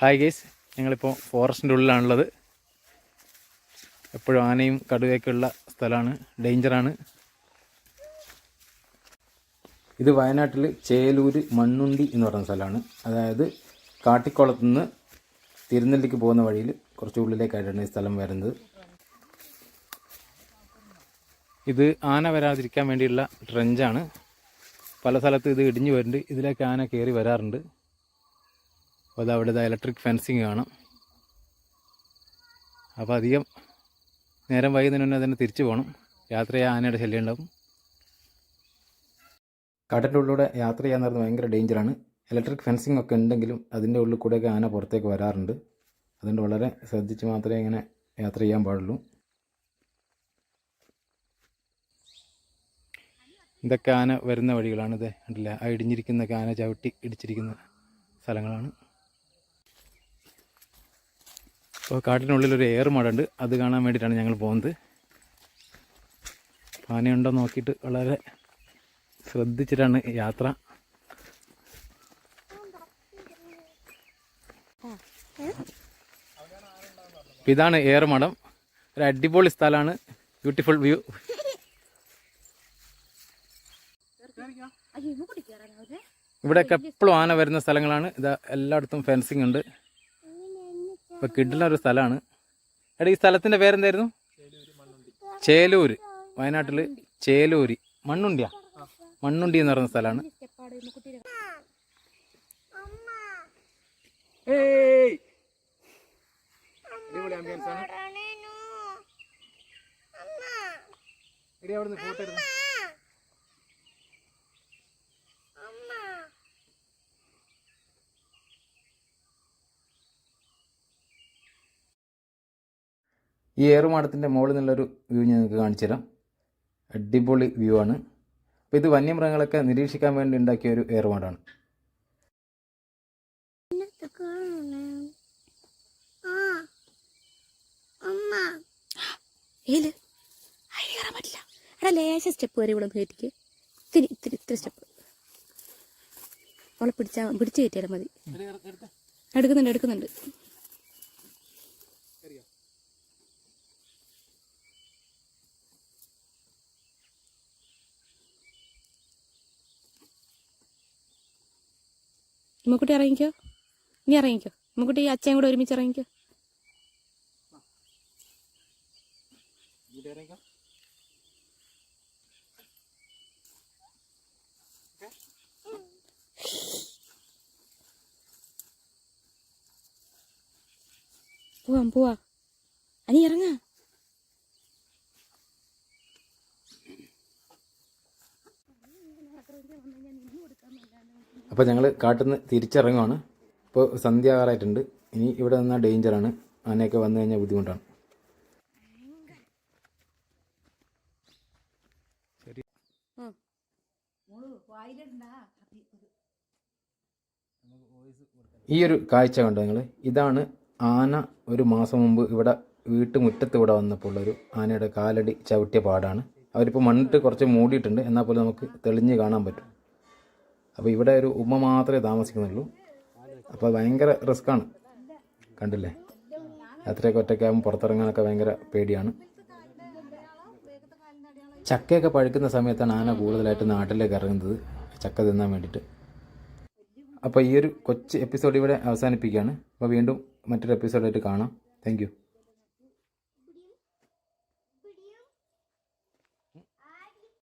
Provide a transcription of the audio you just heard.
Hi guys ഞങ്ങളിപ്പോൾ ഫോറസ്റ്റിന്റെ ഉള്ളിലാണുള്ളത്. എപ്പോഴും ആനയും കടുവയൊക്കെ ഉള്ള സ്ഥലമാണ് ഡേഞ്ചറാണ് ഇത് വയനാട്ടിൽ ചേലൂര് മണ്ണുണ്ടി എന്ന് പറയുന്ന സ്ഥലമാണ്. അതായത് കാട്ടിക്കുളത്തു നിന്ന് തിരുനെല്ലിക്ക് പോകുന്ന വഴിയിൽ കുറച്ച് ഉള്ളിലേക്കായിട്ടാണ് ഈ സ്ഥലം വരുന്നത്. ഇത് ആന വരാതിരിക്കാൻ വേണ്ടിയുള്ള ട്രെഞ്ചാണ് പല സ്ഥലത്ത് ഇത് ഇടിഞ്ഞു വരുന്നുണ്ട്. ഇതിലേക്ക് ആന കയറി വരാറുണ്ട്. അപ്പോൾ അത് അവിടെ ഇലക്ട്രിക് ഫെൻസിങ് കാണാം. അപ്പോൾ അധികം നേരം വൈകുന്നതിന് മുന്നേ തന്നെ തിരിച്ചു പോകണം ചെയ്യാൻ ആനയുടെ ശല്യം ഉണ്ടാവും. കടലിന്റെ ഉള്ളിലൂടെ യാത്ര ചെയ്യാൻ നേരത്ത് ഭയങ്കര ഡേഞ്ചറാണ് ഇലക്ട്രിക് ഫെൻസിങ് ഒക്കെ ഉണ്ടെങ്കിലും അതിന്റെ ഉള്ളിൽ കൂടെയൊക്കെ ആന പുറത്തേക്ക് വരാറുണ്ട്. അതുകൊണ്ട് വളരെ ശ്രദ്ധിച്ച് മാത്രമേ ഇങ്ങനെ യാത്ര ചെയ്യാൻ പാടുള്ളൂ. ഇതൊക്കെ ആന വരുന്ന വഴികളാണ് ഇത് കണ്ടില്ല? ആ ഇടിഞ്ഞിരിക്കുന്ന ആന ചവിട്ടി ഇടിച്ചിരിക്കുന്ന സ്ഥലങ്ങളാണ്. അപ്പോൾ കാട്ടിനുള്ളിൽ ഒരു ഏറുമടുണ്ട് അത് കാണാൻ വേണ്ടിയിട്ടാണ് ഞങ്ങൾ പോകുന്നത്. ആനയുണ്ടോ നോക്കിയിട്ട് വളരെ ശ്രദ്ധിച്ചിട്ടാണ് യാത്ര. ഇതാണ് ഇതാണ് ഏറുമടം ഒരു അടിപൊളി സ്ഥലമാണ്. ബ്യൂട്ടിഫുൾ വ്യൂ ഇവിടെയൊക്കെ എപ്പോഴും ആന വരുന്ന സ്ഥലങ്ങളാണ്. ഇത് എല്ലായിടത്തും ഫെൻസിങ് ഉണ്ട്. ഇപ്പൊ കിഡിലെ ഒരു സ്ഥലമാണ്. എടാ ഈ സ്ഥലത്തിന്റെ പേരെന്തായിരുന്നു? ചേലൂര്. വയനാട്ടിൽ ചേലൂര്. മണ്ണുണ്ടിയാ? മണ്ണുണ്ടി എന്ന് പറയുന്ന സ്ഥലമാണ്. ഫോട്ടോ എടുത്തു ഈ ഏറുമാടത്തിന്റെ മുകളിൽ നിന്നുള്ളൊരു വ്യൂ ഞാൻ നിങ്ങൾക്ക് കാണിച്ചു തരാം. അടിപൊളി വ്യൂ ആണ്. അപ്പോൾ ഇത് വന്യമൃഗങ്ങളൊക്കെ നിരീക്ഷിക്കാൻ വേണ്ടി ഉണ്ടാക്കിയ ഒരു ഏറുമാടാണ്. കയറാൻ പറ്റില്ല. എടാ ലേശം സ്റ്റെപ്പ് വരെ ഇവിടെ കയറ്റിക്ക് ഇത്തിരി ഇത്തിരി ഇത്തിരി സ്റ്റെപ്പ് അവളെ പിടിച്ചാ പിടിച്ചു കയറ്റിയാലും മതി. എടുക്കുന്നുണ്ട് എടുക്കുന്നുണ്ട്. ഉമ്മക്കുട്ടി ഇറങ്ങിക്കോ? നീ ഇറങ്ങിക്കോ? ഉമ്മക്കുട്ടി ഈ അച്ഛൻ കൂടെ ഒരുമിച്ച് ഇറങ്ങിക്കോ? പോവാം പോവാ. അനി ഇറങ്ങാ. അപ്പോൾ ഞങ്ങൾ കാട്ടിൽ നിന്ന് തിരിച്ചിറങ്ങുവാണ്. ഇപ്പോൾ സന്ധ്യ ആറായിട്ടുണ്ട്. ഇനി ഇവിടെ നിന്നാൽ ഡേഞ്ചറാണ് ആനയൊക്കെ വന്നു കഴിഞ്ഞാൽ ബുദ്ധിമുട്ടാണ്. ശരി ഈ ഒരു കാഴ്ച കണ്ടോ നിങ്ങൾ ഇതാണ് ആന ഒരു മാസം മുമ്പ് ഇവിടെ വീട്ടുമുറ്റത്ത് ഇവിടെ വന്നപ്പോൾ ഉള്ളൊരു ആനയുടെ കാലടി ചവിട്ടിയ പാടാണ്. അവരിപ്പോൾ മണ്ണിട്ട് കുറച്ച് മൂടിയിട്ടുണ്ട്. എന്നാൽ പോലും നമുക്ക് തെളിഞ്ഞ് കാണാൻ പറ്റും. അപ്പോൾ ഇവിടെ ഒരു ഉമ്മ മാത്രമേ താമസിക്കുന്നുള്ളൂ. അപ്പോൾ ഭയങ്കര റിസ്ക്കാണ് കണ്ടില്ലേ? രാത്രിയൊക്കെ ഒറ്റയ്ക്കാകുമ്പോൾ പുറത്തിറങ്ങാനൊക്കെ ഭയങ്കര പേടിയാണ്. ചക്കയൊക്കെ പഴുക്കുന്ന സമയത്താണ് ആന കൂടുതലായിട്ട് നാട്ടിലേക്ക് ഇറങ്ങുന്നത്. ചക്ക തിന്നാൻ വേണ്ടിയിട്ട്. അപ്പോൾ ഈ ഒരു കൊച്ചു എപ്പിസോഡ് ഇവിടെ അവസാനിപ്പിക്കുകയാണ്. അപ്പോൾ വീണ്ടും മറ്റൊരു എപ്പിസോഡായിട്ട് കാണാം. താങ്ക്